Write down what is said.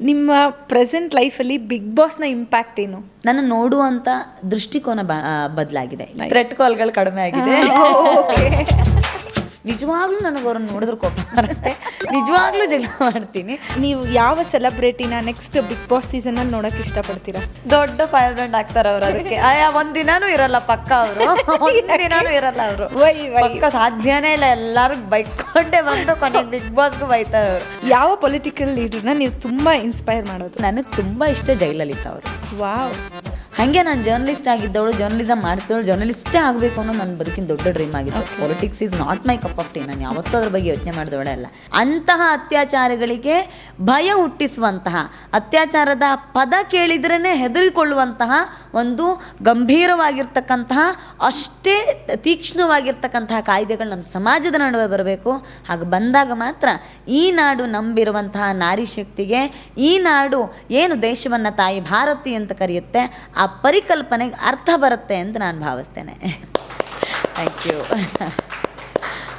ನಿಮ್ಮ ಪ್ರೆಸೆಂಟ್ ಲೈಫಲ್ಲಿ big ಬಾಸ್ನ impact ಏನು? ನನ್ನ ನೋಡುವಂಥ ದೃಷ್ಟಿಕೋನ ಬದಲಾಗಿದೆ. ಥ್ರೆಟ್ ಕಾಲ್ಗಳು ಕಡಿಮೆ ಆಗಿದೆ. ನಿಜವಾಗ್ಲೂ ನನಗೆ ಅವ್ರನ್ನ ನೋಡಿದ್ರೆ ಕೋಪ ಬರುತ್ತೆ. ನಿಜವಾಗ್ಲೂ ಜಗಳ ಮಾಡ್ತೀನಿ. ನೀವು ಯಾವ ಸೆಲೆಬ್ರಿಟಿನ ನೆಕ್ಸ್ಟ್ ಬಿಗ್ ಬಾಸ್ ಸೀಸನಲ್ಲಿ ನೋಡೋಕೆ ಇಷ್ಟಪಡ್ತೀರಾ? ದೊಡ್ಡ ಫೈರ್ ಬ್ರ್ಯಾಂಡ್ ಆಗ್ತಾರೆ ಅವ್ರು ಅದಕ್ಕೆ. ಆಯಾ ಒಂದ್ ದಿನಾನೂ ಇರಲ್ಲ ಪಕ್ಕ ಅವರು. ದಿನಾನು ದಿನಾನೂ ಇರಲ್ಲ ಅವರು. ಪಕ್ಕ ಸಾಧ್ಯನೇ ಇಲ್ಲ ಎಲ್ಲರೂ ಬೈಕೊಂಡೆ ಬಂದು ಕೊನೆಗೆ ಬಿಗ್ ಬಾಸ್ಗೂ ಬೈತಾರೆ ಅವರು. ಯಾವ ಪೊಲಿಟಿಕಲ್ ಲೀಡರ್ನ ನೀವು ತುಂಬಾ ಇನ್ಸ್ಪೈರ್ ಮಾಡೋದು? ನನಗೆ ತುಂಬಾ ಇಷ್ಟ ಜಯಲಲಿತಾ ಅವರು. ವಾವ್. ಹಾಗೆ ನಾನು ಜರ್ನಲಿಸ್ಟ್ ಆಗಿದ್ದವಳು ಜರ್ನಲಿಸಮ್ ಮಾಡ್ತಿದ್ದವಳು ಜರ್ನಲಿಸ್ಟೇ ಆಗಬೇಕು ಅನ್ನೋ ನನ್ನ ಬದುಕಿನ ದೊಡ್ಡ ಡ್ರೀಮ್ ಆಗಿತ್ತು. Politics is not my cup of tea ನಾನು ಯಾವತ್ತೂ ಅದ್ರ ಬಗ್ಗೆ ಯೋಚನೆ ಮಾಡಿದವಳೆ ಅಲ್ಲ. ಅಂತಹ ಅತ್ಯಾಚಾರಗಳಿಗೆ ಭಯ ಹುಟ್ಟಿಸುವಂತಹ ಅತ್ಯಾಚಾರದ ಪದ ಕೇಳಿದ್ರೇ ಹೆದರಿಕೊಳ್ಳುವಂತಹ ಒಂದು ಗಂಭೀರವಾಗಿರ್ತಕ್ಕಂತಹ ಅಷ್ಟೇ ತೀಕ್ಷ್ಣವಾಗಿರ್ತಕ್ಕಂತಹ ಕಾಯ್ದೆಗಳು ನಮ್ಮ ಸಮಾಜದ ನಡುವೆ ಬರಬೇಕು. ಹಾಗೆ ಬಂದಾಗ ಮಾತ್ರ ಈ ನಾಡು ನಂಬಿರುವಂತಹ ನಾರಿ ಶಕ್ತಿಗೆ ಈ ನಾಡು ಏನು ದೇಶವನ್ನು ತಾಯಿ ಭಾರತಿ ಅಂತ ಕರೆಯುತ್ತೆ ಆ ಪರಿಕಲ್ಪನೆಗೆ ಅರ್ಥ ಬರುತ್ತೆ ಅಂತ ನಾನು ಭಾವಿಸ್ತೇನೆ. Thank you